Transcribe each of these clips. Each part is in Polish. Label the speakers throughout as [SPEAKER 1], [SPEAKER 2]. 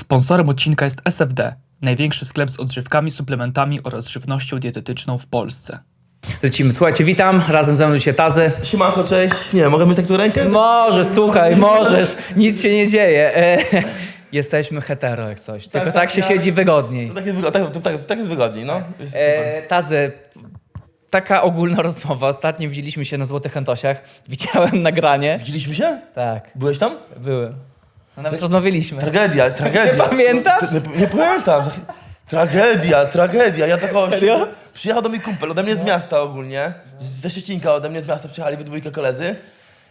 [SPEAKER 1] Sponsorem odcinka jest SFD, największy sklep z odżywkami, suplementami oraz żywnością dietetyczną w Polsce.
[SPEAKER 2] Lecimy. Słuchajcie, witam. Razem ze mną dzisiaj Tazy.
[SPEAKER 3] Siemanko, cześć. Nie, mogę mieć tak tu rękę?
[SPEAKER 2] Możesz, słuchaj, możesz. Nic się nie dzieje. E, jesteśmy hetero jak coś. Tylko tak,
[SPEAKER 3] tak,
[SPEAKER 2] się
[SPEAKER 3] ja-
[SPEAKER 2] siedzi wygodniej.
[SPEAKER 3] To tak jest, wygo- tak, to, tak, tak jest wygodniej, no. Jest super.
[SPEAKER 2] E, Tazy, taka ogólna rozmowa. Ostatnio widzieliśmy się na Złotych Antosiach. Widziałem nagranie.
[SPEAKER 3] Widzieliśmy się?
[SPEAKER 2] Tak,
[SPEAKER 3] Byłeś tam?
[SPEAKER 2] byłem. No, nawet rozmawialiśmy.
[SPEAKER 3] Tragedia, tragedia.
[SPEAKER 2] Nie pamiętasz?
[SPEAKER 3] To- Nie, nie pamiętam. Tragedia, tragedia. Ja taką...
[SPEAKER 2] Serio?
[SPEAKER 3] Przyjechał do mnie kumpel, ode mnie z miasta ogólnie. Ze Szczecinka ode mnie z miasta przyjechali we dwójkę koledzy.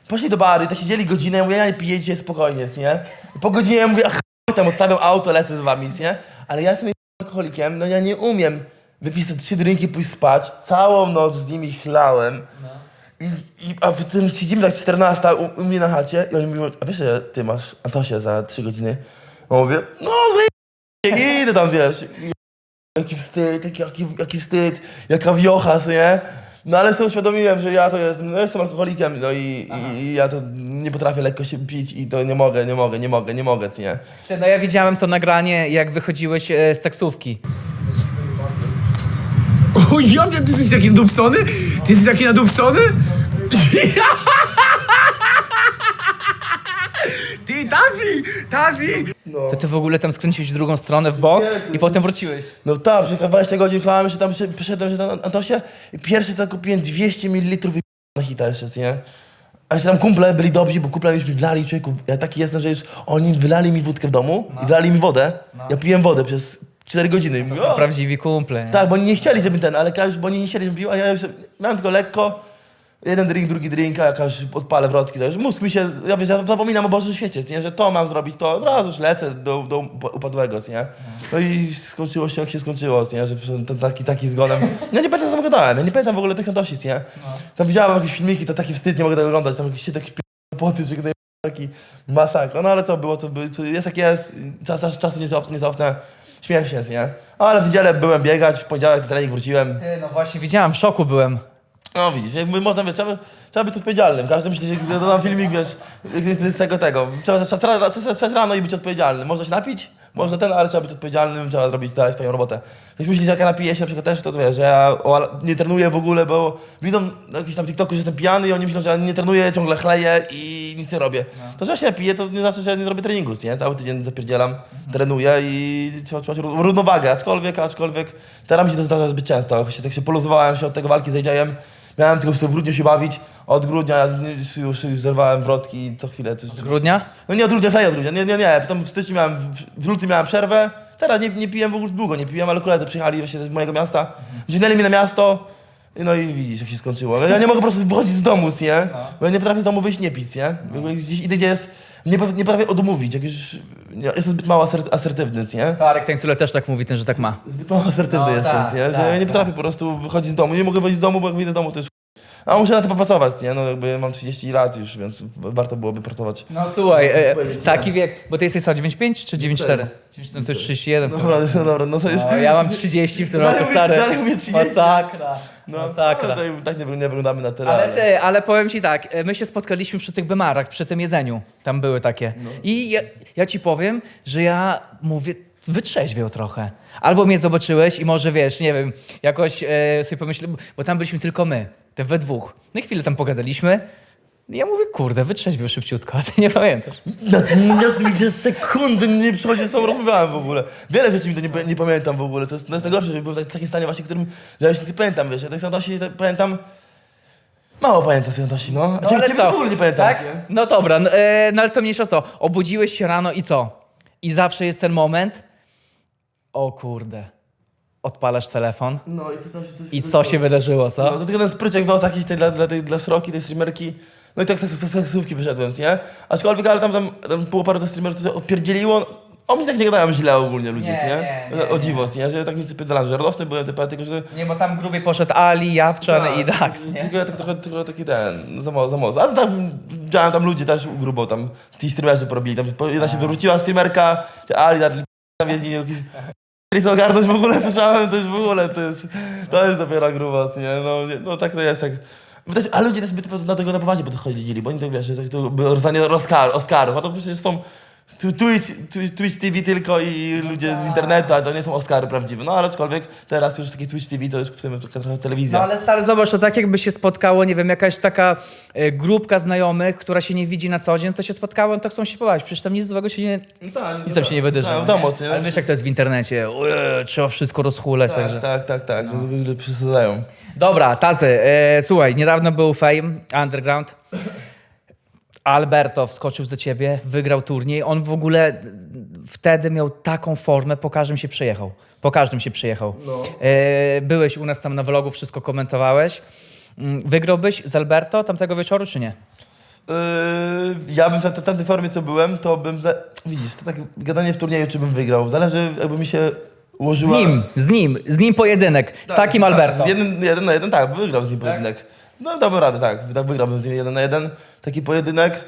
[SPEAKER 3] Poszli do bary, to siedzieli godzinę, ja mówię, ja nie piję dzisiaj spokojnie, nie? I po godzinie ja mówię, ach, tam odstawiam auto, lecę z wami, nie? Ale ja jestem alkoholikiem, no ja nie umiem wypić te trzy drinki, pójść spać. Całą noc z nimi chlałem. I, i, a w tym siedzimy tak 14 u, u mnie na chacie i oni mówią, a wiesz, że ty masz Antosia za 3 godziny? A mówię, no zajebie, idę tam, wiesz. I, jaki wstyd, jaki, jaki, jaki wstyd, jaka wiocha, nie? No ale sobie uświadomiłem, że ja to jestem, no jestem alkoholikiem, no i, i, i ja to nie potrafię lekko się pić i to nie mogę, nie mogę, nie mogę, nie mogę, nie?
[SPEAKER 2] No ja widziałem to nagranie, jak wychodziłeś e, z taksówki.
[SPEAKER 4] O ja wiem, ty jesteś taki nadupcony? Ty jesteś taki nadupcony? Ty, Tazi! Tazi!
[SPEAKER 2] To ty w ogóle tam skręciłeś w drugą stronę, w bok
[SPEAKER 3] Nie,
[SPEAKER 2] i potem wróciłeś.
[SPEAKER 3] No tak, przez 20 godzin chlałem się tam, się, przyszedłem się tam na Antosie i pierwszy co kupiłem 200 ml na hita jeszcze, nie? A jeszcze tam kumple byli dobrzy, bo kumple już mi wlali, człowieku, ja taki jestem, że już oni wylali mi wódkę w domu i wlali mi wodę. Ja piłem wodę przez 4 godziny. I mówię, o,
[SPEAKER 2] Prawdziwi kumple. nie?
[SPEAKER 3] tak, bo oni nie chcieli, żebym ten, ale każdy, bo oni nie chcieli, żebym pił, a ja już miałem tylko lekko. Jeden drink, drugi drink, a jakaś odpalę wrotki, to już mózg mi się, ja wiesz, ja zapominam o Bożym świecie, nie, że to mam zrobić, to od razu już lecę do, do upadłego, nie. No i skończyło się jak się skończyło, nie, że ten taki, taki zgonem. Ja nie pamiętam, co tam gadałem, ja nie pamiętam w ogóle tych notosis, nie. Tam widziałem jakieś filmiki, to taki wstyd, nie mogę tego oglądać, tam jakieś się takie poty, że taki masakra, no ale co było, co, było, co jest jak jest, czas, czas, czasu nie cofnę, nie cofnę, śmieję się, nie. Ale w niedzielę byłem biegać, w poniedziałek trening wróciłem,
[SPEAKER 2] Ty, no właśnie, widziałem, w szoku byłem.
[SPEAKER 3] no widzisz, jakby można, wiesz, trzeba, trzeba być odpowiedzialnym. Każdy myśli, że dodam filmik, wiesz, z tego, tego. Trzeba wstać rano i być odpowiedzialnym. Można się napić, można ten, ale trzeba być odpowiedzialnym, trzeba zrobić dalej swoją robotę. Ktoś myśli, że jak ja napiję się na przykład też, to, to wiesz, że ja o, nie trenuję w ogóle, bo widzą na jakimś tam TikToku, że jestem pijany i oni myślą, że ja nie trenuję, ciągle chleję i nic nie robię. To, że ja się napiję, to nie znaczy, że ja nie zrobię treningu, nie? Cały tydzień zapierdzielam, trenuję i trzeba trzymać ró- równowagę, aczkolwiek, aczkolwiek teraz mi się to zdarza zbyt często. Się, tak się poluzowałem się od tego walki z AJ-em, Miałem tylko w grudniu się bawić. Od grudnia już, już, już zerwałem wrotki i co chwilę coś.
[SPEAKER 2] Z grudnia?
[SPEAKER 3] No nie od grudnia, chleję od grudnia. Nie, nie, nie. Potem w styczniu miałem, w- lutym miałem przerwę. Teraz nie, nie piłem w ogóle długo, nie piłem, ale koledzy przyjechali właśnie z mojego miasta. Wzięli mnie na miasto. No i widzisz, jak się skończyło. Ja nie mogę po prostu wychodzić z domu, nie? Bo ja nie potrafię z domu wyjść, nie pić, nie? Jakby Gdzieś idę, gdzie jest... Nie, nie potrafię odmówić, jak już... Jestem zbyt mało aser- asertywny, nie?
[SPEAKER 2] Tarek Tańcule też tak mówi, ten, że tak ma.
[SPEAKER 3] Zbyt mało asertywny
[SPEAKER 2] No,
[SPEAKER 3] jestem,
[SPEAKER 2] tak,
[SPEAKER 3] nie? Że
[SPEAKER 2] tak,
[SPEAKER 3] ja nie
[SPEAKER 2] tak.
[SPEAKER 3] potrafię po prostu wychodzić z domu. Nie mogę wyjść z domu, bo jak wyjdę z domu, to już... A muszę na to popracować, nie? No jakby mam 30 lat już, więc warto byłoby pracować.
[SPEAKER 2] No słuchaj, e,
[SPEAKER 3] Powiedzieć,
[SPEAKER 2] taki wiek, bo ty jesteś co, 9,5 czy 9,4? 9,4 to jest 31 w tym
[SPEAKER 3] Dobra,
[SPEAKER 2] roku.
[SPEAKER 3] no dobra, no to jest...
[SPEAKER 2] No, ja mam 30 w tym roku, stary.
[SPEAKER 3] dalej mówię 30.
[SPEAKER 2] Masakra,
[SPEAKER 3] No,
[SPEAKER 2] masakra.
[SPEAKER 3] no, to tak nie, nie wyglądamy na tyle,
[SPEAKER 2] Ale ty, ale powiem ci tak, e, my się spotkaliśmy przy tych bemarach, przy tym jedzeniu. Tam były takie. I ja, ja ci powiem, że ja mówię, wytrzeźwiał trochę. Albo mnie zobaczyłeś i może wiesz, nie wiem, jakoś e, sobie pomyślałem, bo tam byliśmy tylko my, te we dwóch. No i chwilę tam pogadaliśmy. I ja mówię, kurde, wytrzeźwiał szybciutko, a ty nie pamiętasz.
[SPEAKER 3] Na, na, mi się sekundy nie przychodzi, z tą rozmawiałem w ogóle. Wiele rzeczy mi to nie, nie pamiętam w ogóle. To jest, to jest najgorsze, że byłem w takim stanie właśnie, w którym ja się nie pamiętam, wiesz. Ja tak samo się pamiętam... Mało pamiętam Santosi, no. A
[SPEAKER 2] No
[SPEAKER 3] ciebie, ciebie
[SPEAKER 2] co?
[SPEAKER 3] w ogóle nie pamiętam.
[SPEAKER 2] Tak?
[SPEAKER 3] nie?
[SPEAKER 2] No dobra, no, e, no ale to mniejsza o to. Obudziłeś się rano i co? I zawsze jest ten moment, o kurde, odpalasz telefon
[SPEAKER 3] No i co tam się... coś
[SPEAKER 2] i co się wydarzyło,
[SPEAKER 3] No,
[SPEAKER 2] co?
[SPEAKER 3] to tylko ten spryczek w nos jakiś tej, dla, dla, tej, dla sroki, tej streamerki. No i tak z z- z taksówki wyszedłem, nie? Aczkolwiek, ale tam, tam, tam było parę tych streamerów, co się odpierdzieliło. O mnie tak nie gadają źle ogólnie ludzie,
[SPEAKER 2] Nie,
[SPEAKER 3] nie?
[SPEAKER 2] nie, nie,
[SPEAKER 3] o dziwo, nie? Że tak nie zapierdalam, że radosny byłem, typa, tylko że...
[SPEAKER 2] Nie, bo tam grubiej poszedł Ali, Japczan
[SPEAKER 3] Tak,
[SPEAKER 2] i Dax, nie?
[SPEAKER 3] Tylko ja tak trochę, trochę taki ten, za mocno, za mocno. Ale tam widziałem tam ludzie też grubo, tam ci streamerzy porobili, tam po- jedna się wywróciła streamerka, Ali, tam jakiś... Sobie ogarnąć w ogóle, słyszałem, to już w ogóle, to jest, to jest dopiero grubos, nie? No, nie, no tak to jest, tak... Też, a ludzie też by to na tego na poważnie podchodzili, bo oni tak wiesz, tak to by Oscar, Oscarów, a to przecież są Twitch, Twitch, Twitch TV tylko i ludzie z internetu, a to nie są Oscary prawdziwe. No ale aczkolwiek teraz już taki Twitch TV to już w sumie taka trochę telewizja.
[SPEAKER 2] No ale stary, zobacz, to tak jakby się spotkało, nie wiem, jakaś taka e, grupka znajomych, która się nie widzi na co dzień, to się spotkało, no to chcą się pobawić. Przecież tam nic złego się nie,
[SPEAKER 3] No tak,
[SPEAKER 2] nic tam się nie wydarzy.
[SPEAKER 3] Tak,
[SPEAKER 2] no
[SPEAKER 3] w domu,
[SPEAKER 2] nie? Ale wiesz jak to jest w internecie, Ue, trzeba wszystko rozchulać, także...
[SPEAKER 3] Tak, tak, tak, tak, że ludzie przesadzają.
[SPEAKER 2] Dobra, Tazy, e, słuchaj, niedawno był Fame, Underground. Alberto wskoczył do ciebie, wygrał turniej. On w ogóle wtedy miał taką formę, po każdym się przyjechał. Po każdym się przyjechał. E, byłeś u nas tam na vlogu, wszystko komentowałeś. Mm, Wygrałbyś z Alberto tamtego wieczoru, czy nie?
[SPEAKER 3] Yy, ja bym w tamtej formie, co byłem, to bym. Za... Widzisz, to tak gadanie w turnieju, czy bym wygrał. Zależy, jakby mi się
[SPEAKER 2] Z
[SPEAKER 3] ułożyła.
[SPEAKER 2] nim, z nim, z nim pojedynek, z takim
[SPEAKER 3] Tak,
[SPEAKER 2] Alberto.
[SPEAKER 3] Z jeden, jeden na jeden, tak, wygrał z nim pojedynek. No dałbym radę, tak. tak, Wygrałbym z nim jeden na jeden, taki pojedynek.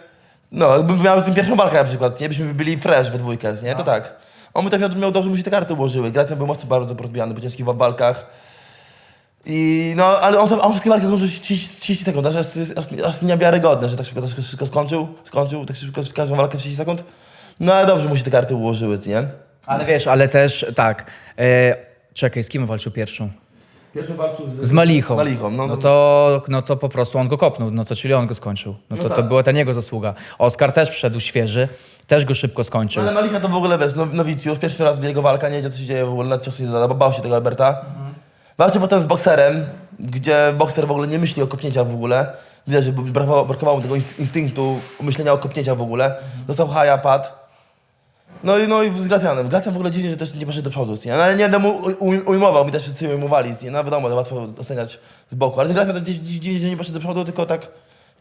[SPEAKER 3] No, jakbym miał z tym pierwszą walkę na przykład, nie? Byśmy byli fresh we dwójkę, nie? To tak. On by tak miał, miał dobrze, mu się te karty ułożyły. Gratem był mocno bardzo porozbijany po ciężkich walkach. I no, ale on, to, on wszystkie walki kończył 30, 30 sekund, aż, aż, aż, aż niewiarygodne, że tak szybko, tak szybko skończył, skończył, tak szybko każdą walkę 30 sekund. No ale dobrze mu się te karty ułożyły, nie?
[SPEAKER 2] Ale wiesz, ale też tak. E, czekaj, z kim walczył pierwszą?
[SPEAKER 3] Pierwszy walczył
[SPEAKER 2] Z Malichą.
[SPEAKER 3] Z Malichą, no.
[SPEAKER 2] No to, no to po prostu on go kopnął, no to czyli on go skończył. No to,
[SPEAKER 3] No
[SPEAKER 2] to
[SPEAKER 3] tak.
[SPEAKER 2] była ta jego zasługa. Oskar też wszedł świeży, też go szybko skończył.
[SPEAKER 3] Ale Malika to w ogóle wiesz, no, nowicjusz, pierwszy raz w jego walka, nie wiedział co się dzieje w ogóle, na ciosy nie zada, bo bał się tego Alberta. Walczył potem z bokserem, gdzie bokser w ogóle nie myśli o kopnięciach w ogóle. Widać, że brakowało, brakowało mu tego inst- instynktu myślenia o kopnięciach w ogóle. Dostał haja, padł. No i, no i z Gracjanem. Gracjan w ogóle dziwnie, że też nie poszedł do przodu, nie? No ale nie będę mu ujmował, mi też wszyscy ujmowali, nie? No wiadomo, to łatwo oceniać z boku. Ale z Gracjan to gdzieś dziwnie, że nie poszedł do przodu, tylko tak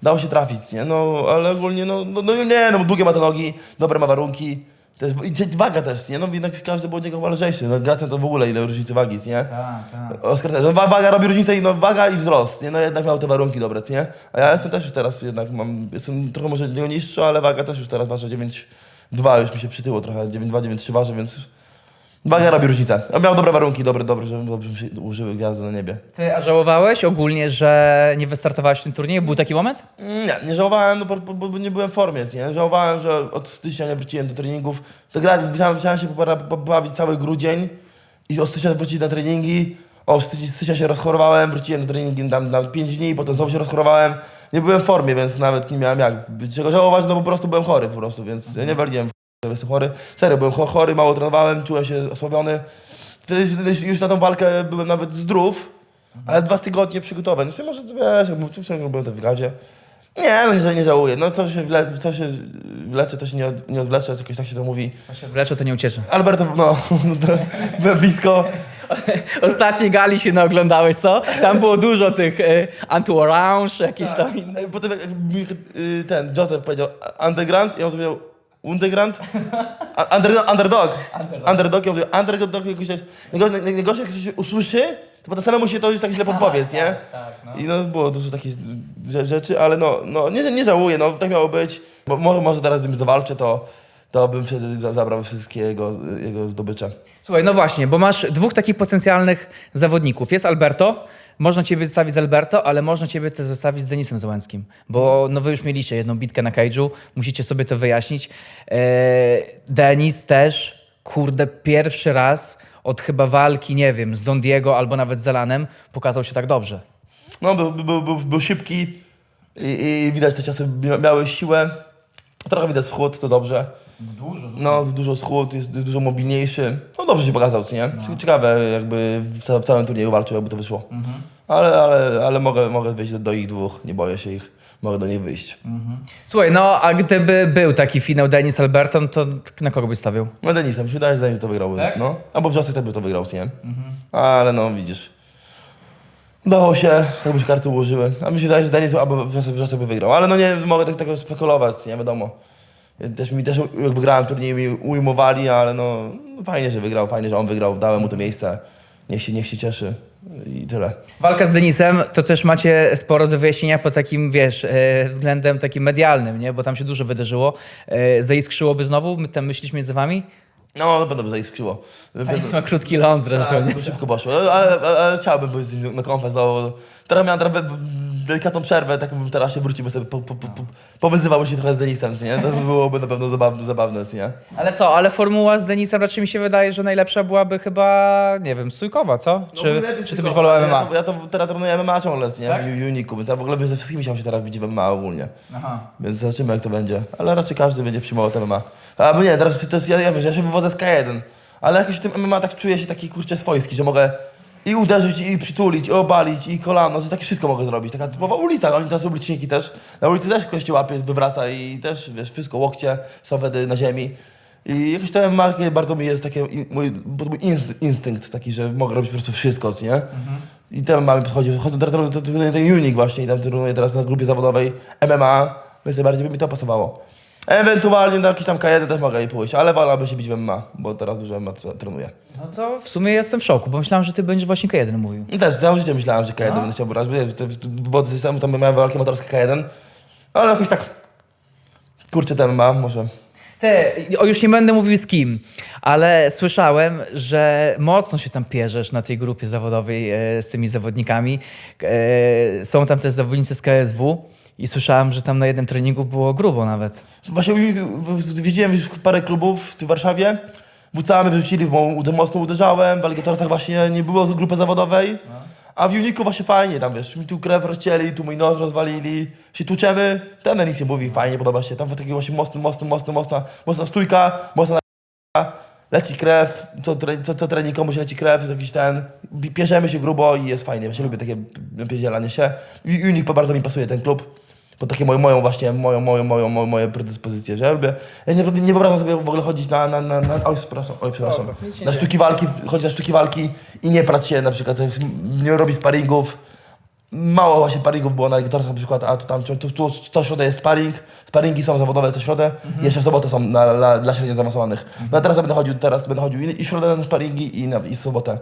[SPEAKER 3] dało się trafić, nie? No, ale ogólnie, no, no, no nie, no długie ma te nogi, dobre ma warunki. Też, I waga też, nie? No jednak każdy był od niego chyba lżejszy. No Gracjan to w ogóle ile różnicy wagi, nie?
[SPEAKER 2] Tak, tak.
[SPEAKER 3] No, waga robi różnicę i no, waga i wzrost, nie? No jednak miał te warunki dobre, nie? A ja jestem też już teraz jednak, mam, jestem trochę może niego niższy, ale waga też już teraz wasza 9 Dwa już mi się przytyło trochę, 9,2, 9,3 waży, więc... Dwa ja robi różnicę. No, miał dobre warunki, dobre, dobrze, że dobrze mi się użyły gwiazdy na niebie.
[SPEAKER 2] Ty, a żałowałeś ogólnie, że nie wystartowałeś w tym turnieju? Był taki moment?
[SPEAKER 3] Mm, nie, nie żałowałem, no, bo, bo, bo nie byłem w formie. Nie? Żałowałem, że od stycznia nie wróciłem do treningów. To grałem, musiałem, musiałem się pobawić cały grudzień i od stycznia wrócić na treningi. O, stycznia, stycznia się rozchorowałem, wróciłem do treningi tam na 5 dni, potem znowu się rozchorowałem. Nie byłem w formie, więc nawet nie miałem jak czego żałować, no po prostu byłem chory po prostu, więc ja nie waliłem, że jestem chory. Serio, byłem cho- chory, mało trenowałem, czułem się osłabiony. Wtedy już na tą walkę byłem nawet zdrów, ale dwa tygodnie przygotowań. No może, wiesz, jak mówię, wciąż byłem w wygadzie. Nie, no nie, nie żałuję. No co się, wle, co się wlecze, to się nie, od- nie odwlecze, jakoś tak się to mówi.
[SPEAKER 2] Co się wlecze, to nie ucieszy.
[SPEAKER 3] Alberto, no, to byłem blisko.
[SPEAKER 2] Ostatniej gali się naoglądałeś, co? Tam było dużo tych e, anti-orange, jakieś tam inne.
[SPEAKER 3] E, Potem jak mi y, ten Joseph powiedział underground i on powiedział underground? A- Under, underdog. Underdog. Ja mówię underdog. Jakoś, tak- najgorsze, naj- najgorsze jak się usłyszy, to potem samemu się to już tak źle podpowiedz, nie? I no było dużo takich rze- rzeczy, ale no, no nie, nie żałuję, no tak miało być. Bo może, może teraz z nim zawalczę, to, to bym wtedy za- zabrał wszystkie jego, jego zdobycze.
[SPEAKER 2] Słuchaj, no właśnie, bo masz dwóch takich potencjalnych zawodników. Jest Alberto, można ciebie zestawić z Alberto, ale można ciebie też zestawić z Denisem Załęckim, bo no wy już mieliście jedną bitkę na cage'u, musicie sobie to wyjaśnić. Eee, Denis też, kurde, pierwszy raz od chyba walki, nie wiem, z Don Diego albo nawet z Elanem pokazał się tak dobrze.
[SPEAKER 3] No, był, był, był, był szybki i, i widać te ciosy mia- miały siłę. Trochę widać schód, to dobrze.
[SPEAKER 2] Dużo,
[SPEAKER 3] No, dużo schód, jest dużo mobilniejszy. No dobrze się pokazał, co nie? Ciekawe, jakby w, ca- w całym turnieju walczył, jakby to wyszło. Ale, ale, ale mogę, mogę wyjść do, do ich dwóch, nie boję się ich. Mogę do nich wyjść.
[SPEAKER 2] Słuchaj, no a gdyby był taki finał Denis Alberto, no to na kogo byś stawiał?
[SPEAKER 3] No Denisem, mi się wydaje, że to wygrał.
[SPEAKER 2] Tak?
[SPEAKER 3] No. Albo Wrzosek też by to wygrał, nie? Ale no, widzisz. Udało się, tak by się karty ułożyły. A mi się wydaje, że Denis albo Wrzosek, by wygrał. Ale no nie mogę tak, spekulować, nie wiadomo. Też mi też, jak wygrałem turniej, mi ujmowali, ale no fajnie, że wygrał, fajnie, że on wygrał, dałem mu to miejsce. Niech się, niech się cieszy i tyle.
[SPEAKER 2] Walka z Denisem to też macie sporo do wyjaśnienia pod takim, wiesz, e, względem takim medialnym, nie? Bo tam się dużo wydarzyło. E, zaiskrzyłoby znowu ten myślisz między wami?
[SPEAKER 3] No, na pewno by zaiskrzyło.
[SPEAKER 2] Państwo ma krótki ląd zresztą?
[SPEAKER 3] Tak, szybko poszło, ale, ale, ale chciałbym być z nim na konfes, no. Teraz miałem trochę delikatną przerwę, tak bym teraz się wrócił, sobie po, po, po, po, powyzywałbym się trochę z Denisem, nie? To byłoby na pewno zabawne, zabawne nie?
[SPEAKER 2] Ale co, ale formuła z Denisem raczej mi się wydaje, że najlepsza byłaby chyba, nie wiem, stójkowa, co? Czy, czy ty byś wolał MMA?
[SPEAKER 3] Ja, to- ja to teraz trenuję MMA ciągle, nie?
[SPEAKER 2] Tak?
[SPEAKER 3] W Uniku, więc ja w ogóle ze wszystkimi chciałem się teraz bić w MMA ogólnie.
[SPEAKER 2] Aha.
[SPEAKER 3] Więc zobaczymy jak to będzie. Ale raczej każdy będzie przyjmował ten MMA. A bo nie, teraz to jest, ja, ja, wiesz, ja się wywodzę z K1. Ale jakoś w tym MMA tak czuję się taki kurczę swojski, że mogę i uderzyć, i przytulić, i obalić, i kolano, że takie wszystko mogę zrobić. Taka typowa ulica, oni teraz uliczniki też. Na ulicy też ktoś cię łapie, wywraca i też, wiesz, wszystko, łokcie są wtedy na ziemi. I jakoś to MMA takie bardzo mi jest takie, i- mój, mój inst- instynkt taki, że mogę robić po prostu wszystko, nie? I ten mamy podchodzi, chodzę teraz to, ten unik właśnie i tam trenuję teraz na grupie zawodowej MMA, więc najbardziej by mi to pasowało. Ewentualnie na jakiś tam K1 też mogę jej pójść, ale wolałbym się bić w MMA, bo teraz dużo MMA tre- trenuję.
[SPEAKER 2] No to w sumie jestem w szoku, bo myślałem, że ty będziesz właśnie K1 mówił.
[SPEAKER 3] I też całe życie myślałem, że K1 będę chciał brać, bo wiesz, te- systemu tam miałem walki motorskie K1, ale jakoś tak, kurczę ten MMA, może.
[SPEAKER 2] Ty, o już nie będę mówił z kim, ale słyszałem, że mocno się tam pierzesz na tej grupie zawodowej e, z tymi zawodnikami. E, są tam też zawodnicy z KSW i słyszałem, że tam na jednym treningu było grubo nawet.
[SPEAKER 3] Właśnie widziałem już parę klubów w Warszawie, mnie wyrzucili, bo mocno uderzałem, w Alligatorcach właśnie nie było grupy zawodowej, a w Uniku właśnie fajnie, tam wiesz, mi tu krew rozcięli, tu mój nos rozwalili, się tłuczemy, ten nic nie mówi, fajnie, podoba się, tam taki właśnie mocny, mocny, mocny, mocna, mocna stójka, mocna leci krew, co, co, co trening komuś leci krew, jest jakiś ten, pierzemy się grubo i jest fajnie, właśnie lubię takie pierdzielanie się. I Unik bardzo mi pasuje ten klub, bo takie moją, moją właśnie, moją, moją, moją, moją, moje predyspozycje, że ja lubię, ja nie, nie wyobrażam sobie w ogóle chodzić na, na, na, na oj, przepraszam, oj, przepraszam, na sztuki walki, chodzić na sztuki walki i nie prać się na przykład, nie robić sparingów, Mało właśnie sparingów było na Alligatorach na przykład, a tu tam tu, tu, co środę jest sparing, sparingi są zawodowe co środę, jeszcze w sobotę są na, dla, dla średnio zaawansowanych. No a teraz będę chodził, teraz będę chodził i, i środę na sparingi i, na, i sobotę.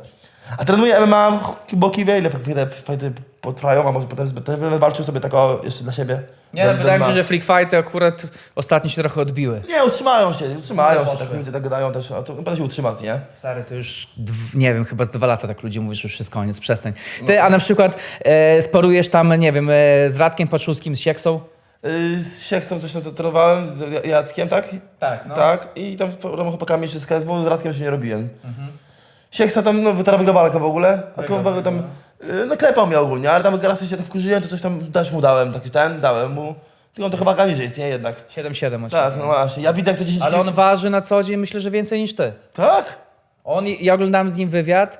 [SPEAKER 3] A trenuję MMA, bo kiwie, ile fajty, potrwają, a może potem będę walczył sobie tak o, jeszcze dla siebie.
[SPEAKER 2] Nie,
[SPEAKER 3] Będę-
[SPEAKER 2] wydaje mi się, że freak fighty akurat ostatnio się trochę odbiły.
[SPEAKER 3] Nie, utrzymają się, utrzymają się,
[SPEAKER 2] poszły.
[SPEAKER 3] tak ludzie tak gadają też, a to będę się utrzymać, nie?
[SPEAKER 2] Stary, to już, nie wiem, chyba z dwa lata tak ludzie mówią, że już jest koniec, przestań. Ty, a na przykład e, sparujesz tam, nie wiem, e, z Radkiem Paczulskim, z Sieksą?
[SPEAKER 3] Yy, z Sieksą coś tam trenowałem, z Jackiem, tak?
[SPEAKER 2] Tak, no.
[SPEAKER 3] Tak, i tam z chłopakami jeszcze z KSW, z Radkiem się nie robiłem. Sieksa tam, no teraz wygrał walkę w ogóle, a
[SPEAKER 2] Wygrał,
[SPEAKER 3] to tam, yy, no klepał mnie ogólnie, ale tam raz się tak wkurzyłem, to coś tam też mu dałem, taki ten, dałem mu. Tylko on to chyba niżej jest, nie jednak.
[SPEAKER 2] 7-7
[SPEAKER 3] Tak, no właśnie, ja widzę jak to 10
[SPEAKER 2] Ale on waży na co dzień, myślę, że więcej niż ty.
[SPEAKER 3] Tak?
[SPEAKER 2] On, ja oglądałem z nim wywiad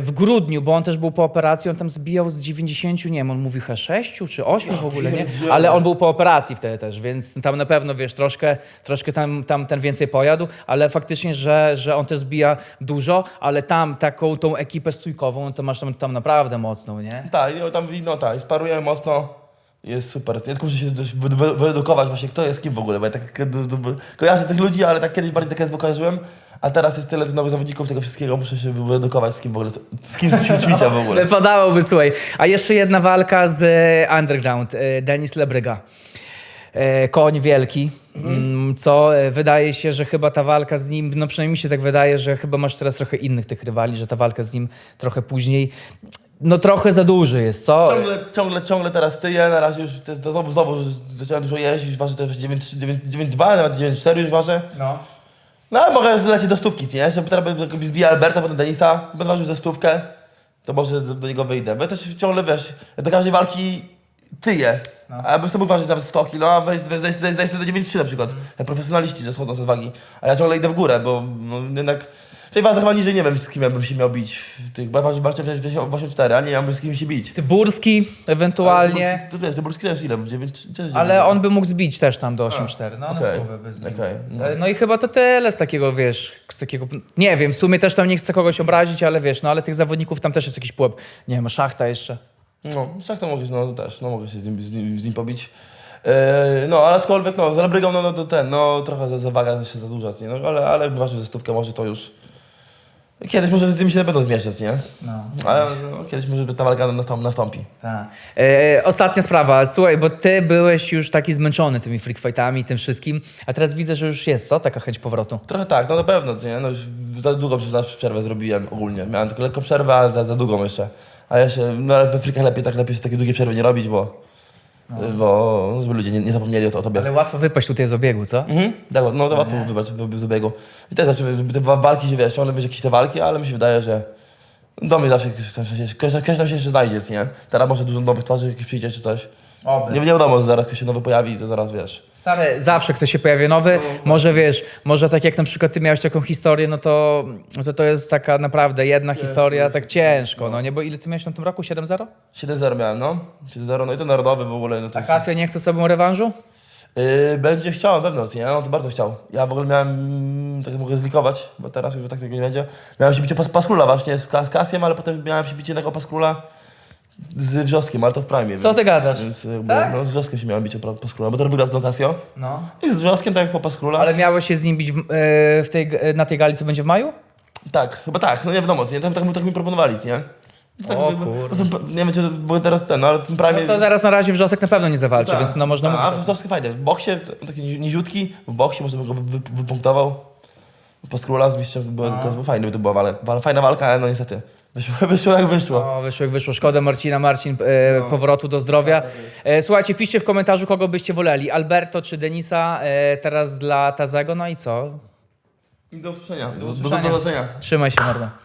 [SPEAKER 2] w grudniu, bo on też był po operacji, on tam zbijał z 90, nie wiem, on mówi H6 czy 8 w ogóle, nie? Ale on był po operacji wtedy też, więc tam na pewno, wiesz, troszkę, troszkę tam, tam ten więcej pojadł, ale faktycznie, że, że on też zbija dużo, ale tam taką tą ekipę stójkową, no to masz tam, tam naprawdę mocną, nie?
[SPEAKER 3] Tak, tam, no tak, sparujemy mocno. Jest super. Ja tylko muszę się też wy- wy- wyedukować właśnie, kto jest kim w ogóle, bo ja tak kojarzę tych ludzi, ale tak kiedyś bardziej tak kojarzyłem, a teraz jest tyle nowych zawodników tego wszystkiego, muszę się wyedukować z kim w ogóle, z kim ćwiczę w ogóle.
[SPEAKER 2] Wypadałoby, słuchaj. A jeszcze jedna walka z e, Underground, e, Denis Lebryga. E, Koń wielki, mm, co wydaje się, że chyba ta walka z nim, no przynajmniej mi się tak wydaje, że chyba masz teraz trochę innych tych rywali, że ta walka z nim trochę później, no trochę za duży jest, co?
[SPEAKER 3] Ciągle, ciągle, ciągle teraz tyję, na razie już to znowu, znowu zacząłem dużo jeść, już ważę też 9,2, nawet 9,4 już ważę.
[SPEAKER 2] No.
[SPEAKER 3] No ale mogę zlecieć do stówki, nie? Żeby teraz zbija Alberta, potem Denisa, będę ważył ze stówkę, to może do niego wyjdę. Bo ja też ciągle, wiesz, ja do każdej walki tyję. A ja bym sobie ważyć nawet 100 kg, a weź, weź, zejść, zejść, zejść do 9,3 na przykład. Jak profesjonaliści, że schodzą z wagi. A ja ciągle idę w górę, bo no, jednak... W tej wadze chyba niżej nie wiem, z kim ja bym się miał bić. W tych, waży- walczyłem w 84, a nie miałbym z kim się bić.
[SPEAKER 2] Tyburski ewentualnie,
[SPEAKER 3] To wiesz, Tyburski też ile? 9,
[SPEAKER 2] ale on by mógł zbić też tam do 8-4, no na
[SPEAKER 3] Okej,
[SPEAKER 2] spróbę by zbił.
[SPEAKER 3] okej, no.
[SPEAKER 2] E, No i chyba to tyle z takiego, wiesz, z takiego, nie wiem, w sumie też tam nie chcę kogoś obrazić, ale wiesz, no ale tych zawodników tam też jest jakiś pułap, nie wiem, szachta jeszcze.
[SPEAKER 3] No, tak to mogę, no też, no mogę się z nim, z nim, z nim pobić. Eee, no, ale aczkolwiek, no, z Lebrygą, no, no to ten, no, trochę za, za waga się zadłużać, nie? No, ale, ale ważył ze stówkę, może to już, Kiedyś może z tym się na pewno zmieszać, nie?
[SPEAKER 2] No.
[SPEAKER 3] Ale no, kiedyś może ta walka nastąpi. nastąpi.
[SPEAKER 2] Tak. E, ostatnia sprawa, słuchaj, bo ty byłeś już taki zmęczony tymi freak fightami tym wszystkim, a teraz widzę, że już jest, co? Taka chęć powrotu.
[SPEAKER 3] Trochę tak, no na pewno, nie? No za długą przerwę zrobiłem ogólnie. Miałem tylko lekką przerwę, ale za, za długą jeszcze. A ja się, no ale we frikach lepiej, tak lepiej się takie długie przerwy nie robić, bo, bo żeby ludzie nie, nie zapomnieli o, o tobie.
[SPEAKER 2] Ale łatwo wypaść tutaj z obiegu, co?
[SPEAKER 3] Mhm, tak, no to łatwo wybrać z obiegu. I też znaczy, te wa- walki się, wiesz, ciągle będzie jakieś te walki, ale mi się wydaje, że do mnie zawsze ktoś tam się, ktoś, ktoś tam się jeszcze znajdzie, nie? Teraz może dużo nowych twarzy jakieś przyjdzie czy coś.
[SPEAKER 2] Oby.
[SPEAKER 3] Nie, nie wiadomo, zaraz ktoś się nowy pojawi, to zaraz wiesz.
[SPEAKER 2] Stary, zawsze ktoś się pojawia nowy, może wiesz, może tak jak na przykład ty miałeś taką historię, no to to, to jest taka naprawdę jedna historia, tak ciężko, no nie? Bo ile ty miałeś na tym roku? 7-0?
[SPEAKER 3] 7-0 miałem, no. 7-0, no i to narodowy w ogóle. No to
[SPEAKER 2] A
[SPEAKER 3] jest-
[SPEAKER 2] Kasio nie chce z tobą rewanżu?
[SPEAKER 3] Yy, będzie chciał na pewno, nie? On to bardzo chciał. Ja w ogóle miałem, mm, tak mogę zlikować, bo teraz już tak tego nie będzie. Miałem się bicie pas, Paskróla właśnie z, Kas- z Kasjem, ale potem miałem się bicie jednego Paskróla z Wrzoskiem, ale to w Prime.
[SPEAKER 2] Co ty gadasz?
[SPEAKER 3] Więc, jakby,
[SPEAKER 2] Tak?
[SPEAKER 3] No z Wrzoskiem się miałem bicie pra- Paskróla, bo teraz wygrał z Don Casio.
[SPEAKER 2] No.
[SPEAKER 3] I z Wrzoskiem tak jak po Paskróla.
[SPEAKER 2] Ale miało się z nim bić w, e, w tej, e, na tej gali, co będzie w maju?
[SPEAKER 3] Tak, chyba tak, no nie wiadomo, nie? Tak, tak, tak mi proponowali, nie? Tak,
[SPEAKER 2] O
[SPEAKER 3] jakby-
[SPEAKER 2] kurde.
[SPEAKER 3] no, Nie wiem, czy to było teraz ten, no, ale w tym Prime...
[SPEAKER 2] No to zaraz na razie Wrzosek na pewno nie zawalczy,
[SPEAKER 3] Tak.
[SPEAKER 2] więc no można
[SPEAKER 3] A, A
[SPEAKER 2] mówić.
[SPEAKER 3] Wrzosek fajnie, w boksie t- taki nizi- niziutki, w boksie może bym go wy, wy, wypunktował. Po skróla z mistrzem była, był fajny, by to była walka, wal- fajna walka, ale no niestety. Wyszło, wyszło jak wyszło.
[SPEAKER 2] O, wyszło jak wyszło. Szkoda Marcina, Marcin, e, powrotu do zdrowia. E, słuchajcie, piszcie w komentarzu, kogo byście woleli. Alberto czy Denisa e, teraz dla Tazego, no i co?
[SPEAKER 3] I do usłyszenia. Do, do, do zobaczenia.
[SPEAKER 2] Trzymaj się, mordo.